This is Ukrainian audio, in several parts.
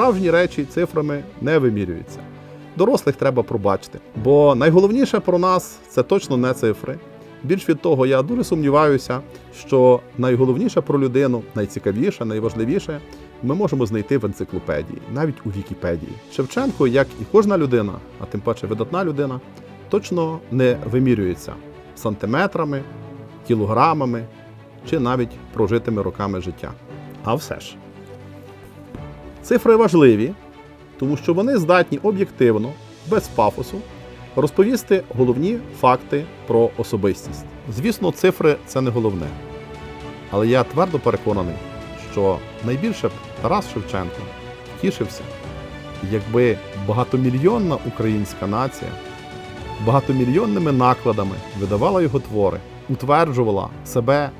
справжні речі цифрами не вимірюються. Дорослих треба пробачити. Бо найголовніше про нас це точно не цифри. Більш від того, я дуже сумніваюся, що найголовніше про людину, найцікавіше, найважливіше ми можемо знайти в енциклопедії, навіть у Вікіпедії. Шевченко, як і кожна людина, а тим паче видатна людина, точно не вимірюється сантиметрами, кілограмами чи навіть прожитими роками життя. А все ж. Цифри важливі, тому що вони здатні об'єктивно, без пафосу, розповісти головні факти про особистість. Звісно, цифри це не головне. Але я твердо переконаний, що найбільше б Тарас Шевченко тішився, якби багатомільйонна українська нація багатомільйонними накладами видавала його твори, утверджувала себе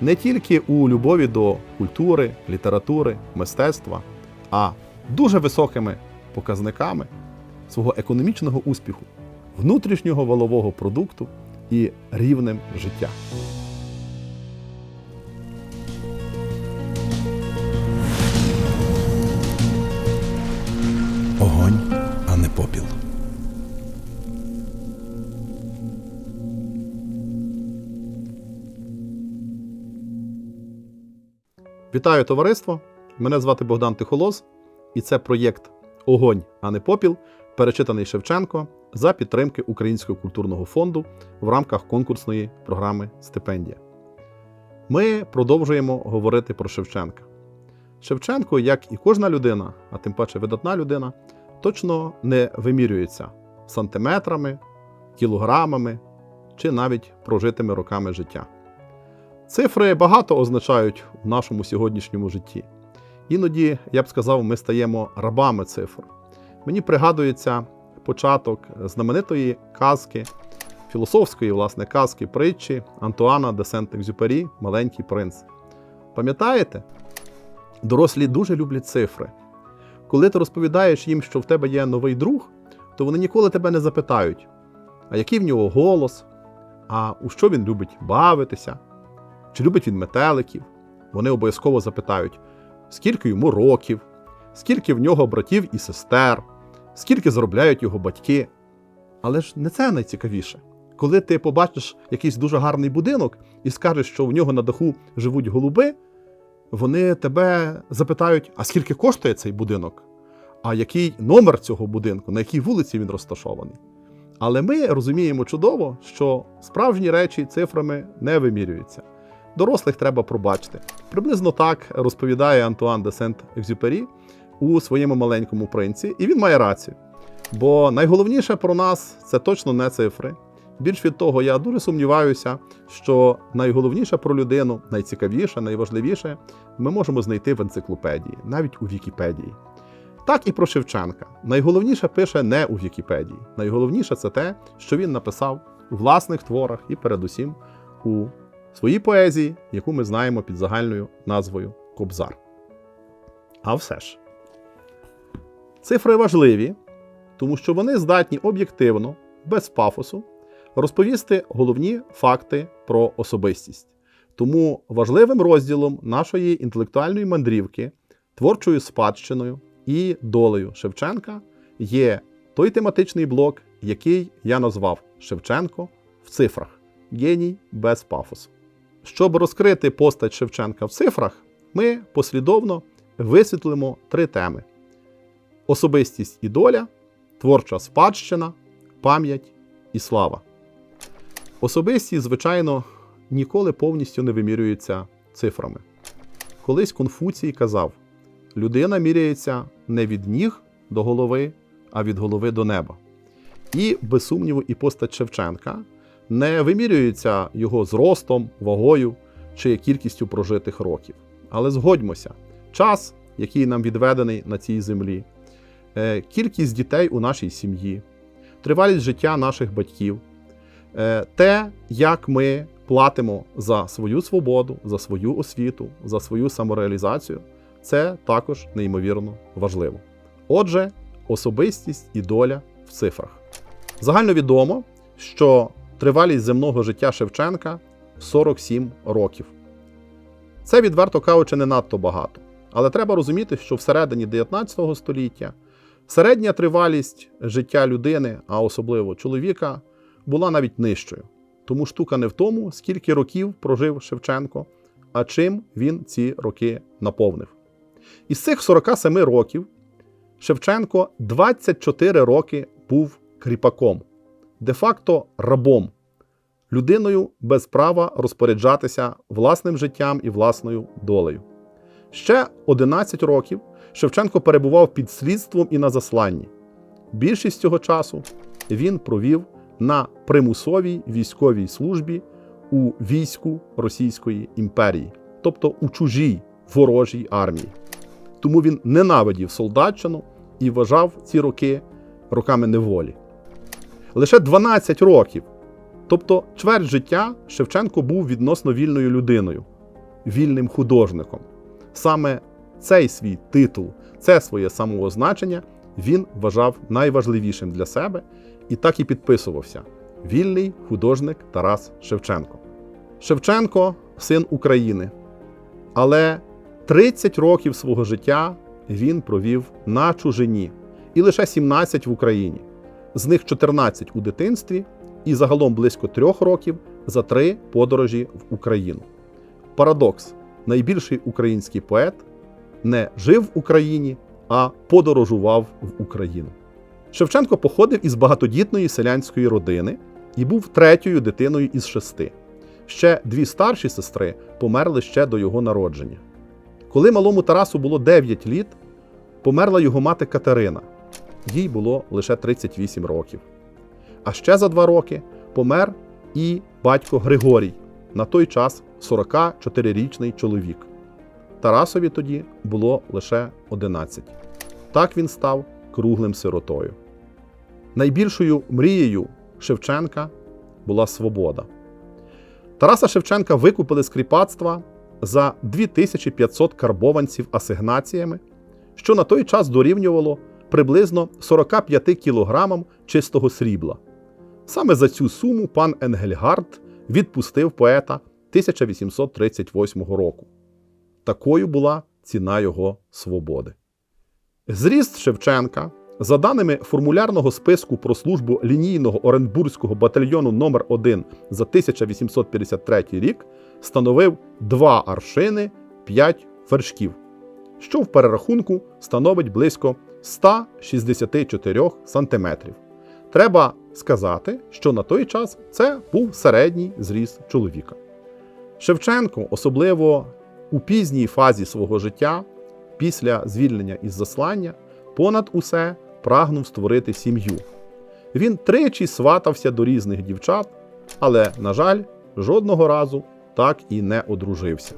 не тільки у любові до культури, літератури, мистецтва, а дуже високими показниками свого економічного успіху, внутрішнього валового продукту і рівнем життя. Огонь, а не попіл. Вітаю товариство! Мене звати Богдан Тихолоз, і це проєкт Огонь, а не попіл, перечитаний Шевченко за підтримки Українського культурного фонду в рамках конкурсної програми Стипендія. Ми продовжуємо говорити про Шевченка. Шевченко, як і кожна людина, а тим паче видатна людина, точно не вимірюється сантиметрами, кілограмами чи навіть прожитими роками життя. Цифри багато означають в нашому сьогоднішньому житті. Іноді, я б сказав, ми стаємо рабами цифр. Мені пригадується початок знаменитої казки, філософської, власне, казки притчі Антуана де Сент-Екзюпері Маленький принц. Пам'ятаєте? Дорослі дуже люблять цифри. Коли ти розповідаєш їм, що в тебе є новий друг, то вони ніколи тебе не запитають, а який в нього голос, а у що він любить бавитися, чи любить він метеликів. Вони обов'язково запитають, скільки йому років, скільки в нього братів і сестер, скільки заробляють його батьки. Але ж не це найцікавіше. Коли ти побачиш якийсь дуже гарний будинок і скажеш, що в нього на даху живуть голуби, вони тебе запитають, а скільки коштує цей будинок? А який номер цього будинку, на якій вулиці він розташований? Але ми розуміємо чудово, що справжні речі цифрами не вимірюються. Дорослих треба пробачити. Приблизно так розповідає Антуан де Сент-Екзюпері у своєму маленькому принці, і він має рацію. Бо найголовніше про нас це точно не цифри. Більш від того, я дуже сумніваюся, що найголовніше про людину, найцікавіше, найважливіше ми можемо знайти в енциклопедії, навіть у Вікіпедії. Так і про Шевченка. Найголовніше пише не у Вікіпедії. Найголовніше це те, що він написав у власних творах і передусім у своїй поезії, яку ми знаємо під загальною назвою Кобзар. А все ж, цифри важливі, тому що вони здатні об'єктивно, без пафосу, розповісти головні факти про особистість. Тому важливим розділом нашої інтелектуальної мандрівки, творчою спадщиною і долею Шевченка є той тематичний блок, який я назвав Шевченко в цифрах геній без пафосу. Щоб розкрити постать Шевченка в цифрах, ми послідовно висвітлимо три теми: особистість і доля, творча спадщина, пам'ять і слава. Особистість, звичайно, ніколи повністю не вимірюється цифрами. Колись Конфуцій казав: людина міряється не від ніг до голови, а від голови до неба. І, без сумніву, і постать Шевченка не вимірюється його зростом, вагою чи кількістю прожитих років. Але згодьмося, час, який нам відведений на цій землі, е, кількість дітей у нашій сім'ї, тривалість життя наших батьків, е, те, як ми платимо за свою свободу, за свою освіту, за свою самореалізацію, це також неймовірно важливо. Отже, особистість і доля в цифрах. Загальновідомо, що тривалість земного життя Шевченка 47 років. Це, відверто кажучи, не надто багато. Але треба розуміти, що всередині 19 століття середня тривалість життя людини, а особливо чоловіка, була навіть нижчою. Тому штука не в тому, скільки років прожив Шевченко, а чим він ці роки наповнив. Із цих 47 років Шевченко 24 роки був кріпаком, де-факто рабом, людиною без права розпоряджатися власним життям і власною долею. Ще 11 років Шевченко перебував під слідством і на засланні. Більшість цього часу він провів на примусовій військовій службі у війську Російської імперії, тобто у чужій ворожій армії. Тому він ненавидів солдатчину і вважав ці роки роками неволі. Лише 12 років, тобто чверть життя, Шевченко був відносно вільною людиною, вільним художником. Саме цей свій титул, це своє самоозначення він вважав найважливішим для себе і так і підписувався: вільний художник Тарас Шевченко. Шевченко син України, але 30 років свого життя він провів на чужині і лише 17 в Україні, з них 14 у дитинстві і загалом близько трьох років за три подорожі в Україну. Парадокс: найбільший український поет не жив в Україні, а подорожував в Україну. Шевченко походив із багатодітної селянської родини і був третьою дитиною із шести. Ще дві старші сестри померли ще до його народження. Коли малому Тарасу було 9 літ, померла його мати Катерина. Їй було лише 38 років. А ще за два роки помер і батько Григорій, на той час 44-річний чоловік. Тарасові тоді було лише 11. Так він став круглим сиротою. Найбільшою мрією Шевченка була свобода. Тараса Шевченка викупили з кріпацтва за 2500 карбованців асигнаціями, що на той час дорівнювало приблизно 45 кілограмам чистого срібла. Саме за цю суму пан Енгельгард відпустив поета 1838 року. Такою була ціна його свободи. Зріст Шевченка, за даними формулярного списку про службу лінійного Оренбурзького батальйону номер 1 за 1853 рік, становив 2 аршини 5 вершків, що в перерахунку становить близько 164 сантиметрів. Треба сказати, що на той час це був середній зріст чоловіка. Шевченко, особливо у пізній фазі свого життя, після звільнення із заслання, понад усе прагнув створити сім'ю. Він тричі сватався до різних дівчат, але, на жаль, жодного разу так і не одружився.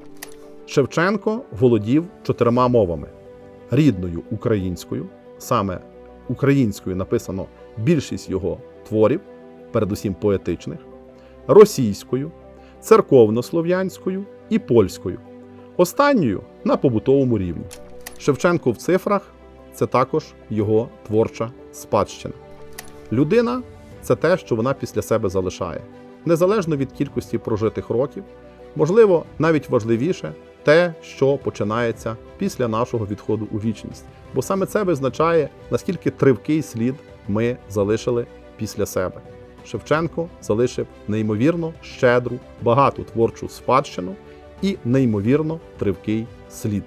Шевченко володів чотирма мовами: рідною українською, саме українською написано більшість його творів, передусім поетичних, російською, церковнослов'янською і польською, останньою на побутовому рівні. Шевченко в цифрах це також його творча спадщина. Людина це те, що вона після себе залишає, незалежно від кількості прожитих років, можливо, навіть важливіше те, що починається після нашого відходу у вічність. Бо саме це визначає, наскільки тривкий слід ми залишили після себе. Шевченко залишив неймовірно щедру, багату творчу спадщину і неймовірно тривкий слід.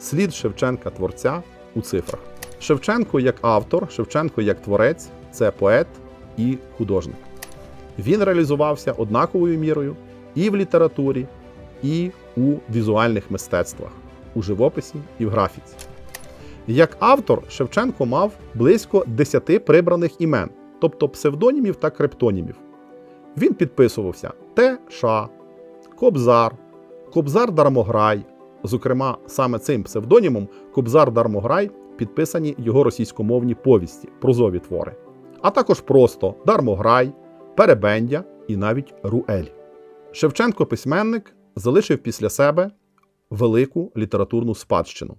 Слід Шевченка творця у цифрах. Шевченко як автор, Шевченко як творець це поет і художник. Він реалізувався однаковою мірою і в літературі, і у візуальних мистецтвах, у живописі і в графіці. Як автор Шевченко мав близько 10 прибраних імен, тобто псевдонімів та криптонімів. Він підписувався Т.Ш., Кобзар, Кобзар Дармограй. Зокрема, саме цим псевдонімом Кобзар Дармограй підписані його російськомовні повісті, прозові твори, а також просто Дармограй, Перебендя і навіть Руель. Шевченко письменник залишив після себе велику літературну спадщину.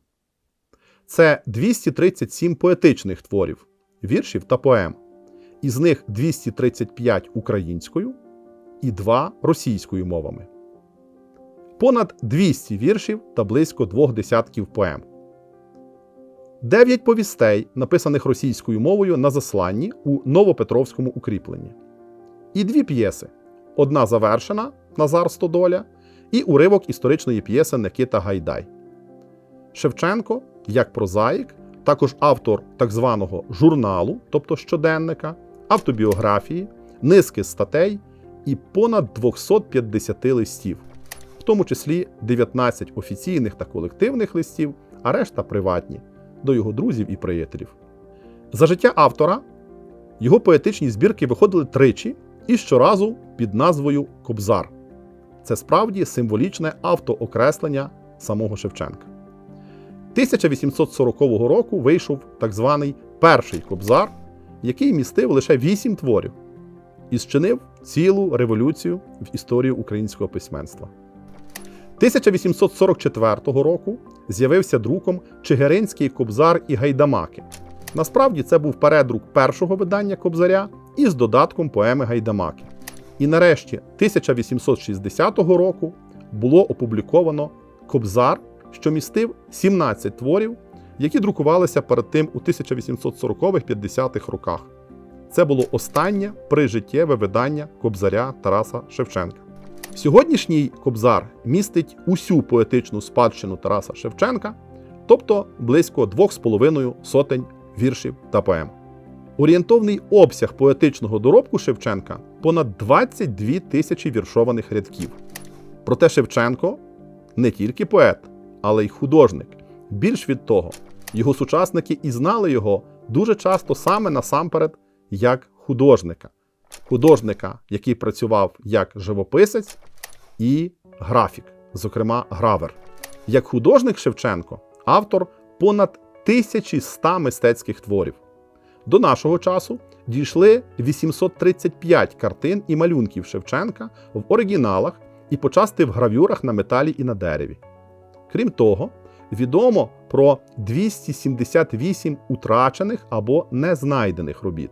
Це 237 поетичних творів, віршів та поем. Із них 235 українською і 2 російською мовами. понад 200 віршів та близько двох десятків поем. Дев'ять повістей, написаних російською мовою на засланні у Новопетровському укріпленні. І дві п'єси: одна завершена Назар Стодоля і уривок історичної п'єси Никита Гайдай. Шевченко, як прозаїк, також автор так званого журналу, тобто щоденника, автобіографії, низки статей і понад 250 листів, в тому числі 19 офіційних та колективних листів, а решта приватні до його друзів і приятелів. За життя автора його поетичні збірки виходили тричі і щоразу під назвою Кобзар. Це справді символічне автоокреслення самого Шевченка. 1840 року вийшов так званий перший кобзар, який містив лише вісім творів і зчинив цілу революцію в історію українського письменства. 1844 року з'явився друком Чигиринський кобзар і гайдамаки. Насправді це був передрук першого видання кобзаря із додатком поеми Гайдамаки. І нарешті 1860 року було опубліковано Кобзар, що містив 17 творів, які друкувалися перед тим у 1840-50-х роках. Це було останнє прижиттєве видання Кобзаря Тараса Шевченка. Сьогоднішній Кобзар містить усю поетичну спадщину Тараса Шевченка, тобто близько 2,5 сотень віршів та поем. Орієнтовний обсяг поетичного доробку Шевченка понад 22 тисячі віршованих рядків. Проте Шевченко не тільки поет, але й художник. Більш від того, його сучасники і знали його дуже часто саме насамперед як художника. Художника, який працював як живописець і графік, зокрема гравер. Як художник Шевченко, автор понад 1100 мистецьких творів. До нашого часу дійшли 835 картин і малюнків Шевченка в оригіналах і почасти в гравюрах на металі і на дереві. Крім того, відомо про 278 утрачених або незнайдених робіт.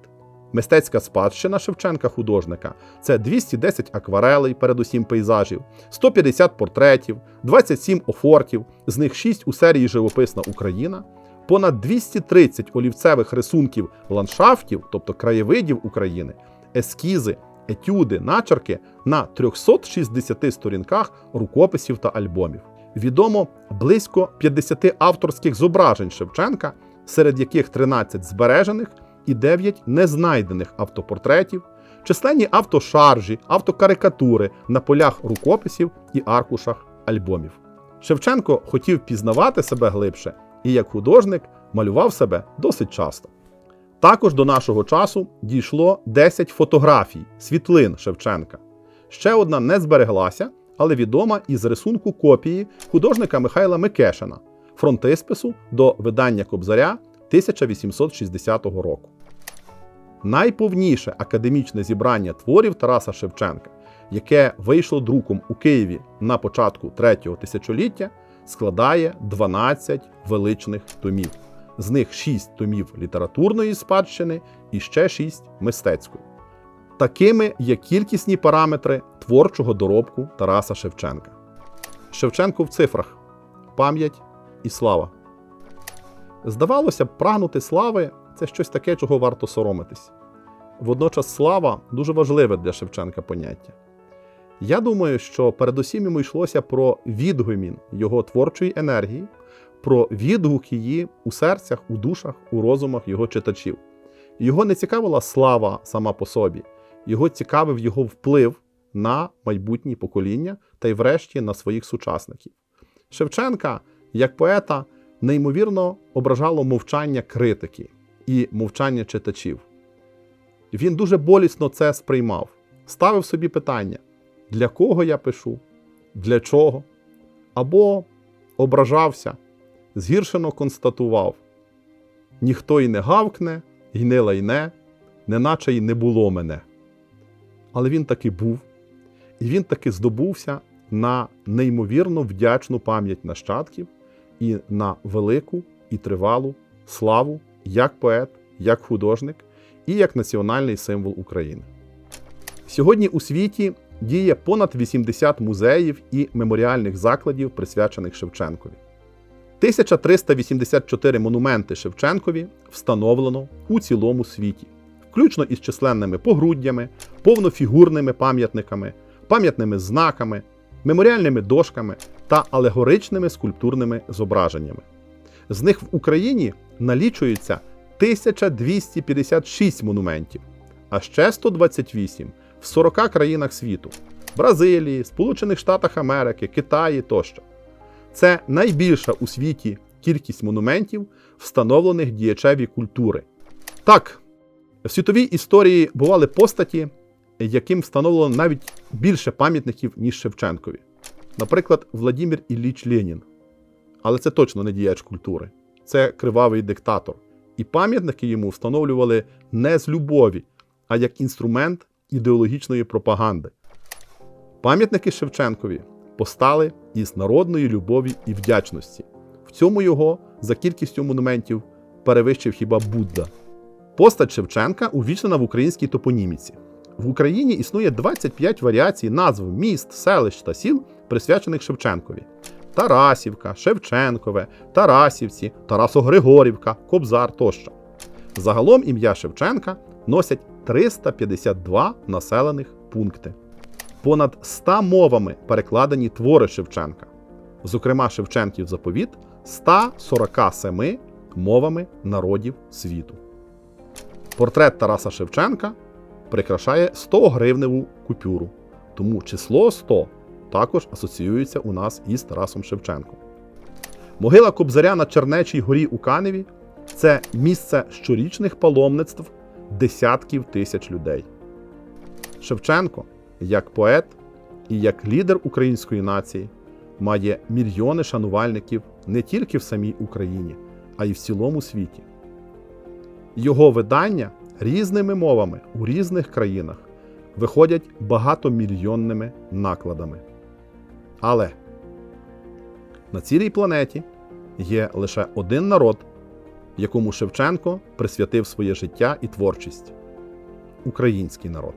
Мистецька спадщина Шевченка художника це 210 акварелей, передусім пейзажів, 150 портретів, 27 офортів, з них 6 у серії Живописна Україна, понад 230 олівцевих рисунків ландшафтів, тобто краєвидів України, ескізи, етюди, начерки на 360 сторінках рукописів та альбомів. Відомо близько 50 авторських зображень Шевченка, серед яких 13 збережених і 9 незнайдених автопортретів, численні автошаржі, автокарикатури на полях рукописів і аркушах альбомів. Шевченко хотів пізнавати себе глибше і як художник малював себе досить часто. Також до нашого часу дійшло 10 фотографій, світлин Шевченка. Ще одна не збереглася, але відома із рисунку копії художника Михайла Микешина, фронтиспису до видання Кобзаря 1860 року. Найповніше академічне зібрання творів Тараса Шевченка, яке вийшло друком у Києві на початку третього тисячоліття, складає 12 величних томів. З них 6 томів літературної спадщини і ще 6 мистецької. Такими є кількісні параметри творчого доробку Тараса Шевченка. Шевченко в цифрах пам'ять і слава. Здавалося б, прагнути слави це щось таке, чого варто соромитись. Водночас слава дуже важливе для Шевченка поняття. Я думаю, що передусім йому йшлося про відгомін його творчої енергії, про відгук її у серцях, у душах, у розумах його читачів. Його не цікавила слава сама по собі, його цікавив його вплив на майбутні покоління та й, врешті, на своїх сучасників. Шевченка, як поета, неймовірно ображало мовчання критики і мовчання читачів. Він дуже болісно це сприймав, ставив собі питання, для кого я пишу, для чого, або ображався, згіршено констатував: ніхто й не гавкне, й не лайне, неначе й не було мене. Але він таки був, і він таки здобувся на неймовірно вдячну пам'ять нащадків і на велику і тривалу славу як поет, як художник і як національний символ України. Сьогодні у світі діє понад 80 музеїв і меморіальних закладів, присвячених Шевченкові. 1384 монументи Шевченкові встановлено у цілому світі, включно із численними погруддями, повнофігурними пам'ятниками, пам'ятними знаками, меморіальними дошками та алегоричними скульптурними зображеннями. З них в Україні налічується 1256 монументів, а ще 128 в 40 країнах світу Бразилії, Сполучених Штатах Америки, Китаї тощо. Це найбільша у світі кількість монументів, встановлених діячеві культури. Так, в світовій історії бували постаті, яким встановлено навіть більше пам'ятників, ніж Шевченкові. Наприклад, Владимир Ілліч Ленін. Але це точно не діяч культури, це кривавий диктатор. І пам'ятники йому встановлювали не з любові, а як інструмент ідеологічної пропаганди. Пам'ятники Шевченкові постали із народної любові і вдячності. В цьому його за кількістю монументів перевищив хіба Будда. Постать Шевченка увічнена в українській топоніміці. В Україні існує 25 варіацій назв міст, селищ та сіл, присвячених Шевченкові: Тарасівка, Шевченкове, Тарасівці, Тарасо-Григорівка, Кобзар тощо. Загалом ім'я Шевченка носять 352 населених пункти. Понад 100 мовами перекладені твори Шевченка, зокрема Шевченків заповіт 147 мовами народів світу. Портрет Тараса Шевченка прикрашає 100 гривневу купюру, тому число 100 також асоціюється у нас із Тарасом Шевченком. Могила Кобзаря на Чернечій горі у Каневі це місце щорічних паломництв десятків тисяч людей. Шевченко, як поет і як лідер української нації, має мільйони шанувальників не тільки в самій Україні, а й в цілому світі. Його видання різними мовами у різних країнах виходять багатомільйонними накладами. Але на цілій планеті є лише один народ, якому Шевченко присвятив своє життя і творчість український народ.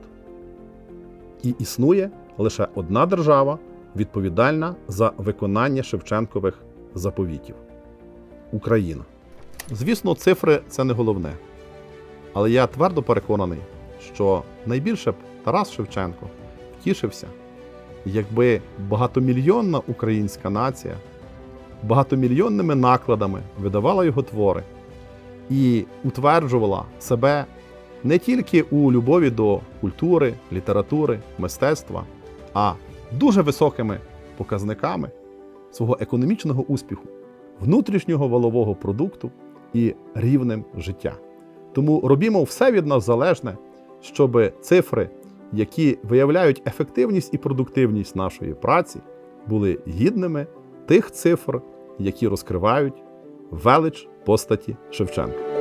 І існує лише одна держава, відповідальна за виконання Шевченкових заповітів Україна. Звісно, цифри це не головне. Але я твердо переконаний, що найбільше б Тарас Шевченко втішився, якби багатомільйонна українська нація багатомільйонними накладами видавала його твори і утверджувала себе не тільки у любові до культури, літератури, мистецтва, а дуже високими показниками свого економічного успіху, внутрішнього валового продукту і рівнем життя. Тому робімо все від нас залежне, щоб цифри, які виявляють ефективність і продуктивність нашої праці, були гідними тих цифр, які розкривають велич постаті Шевченка.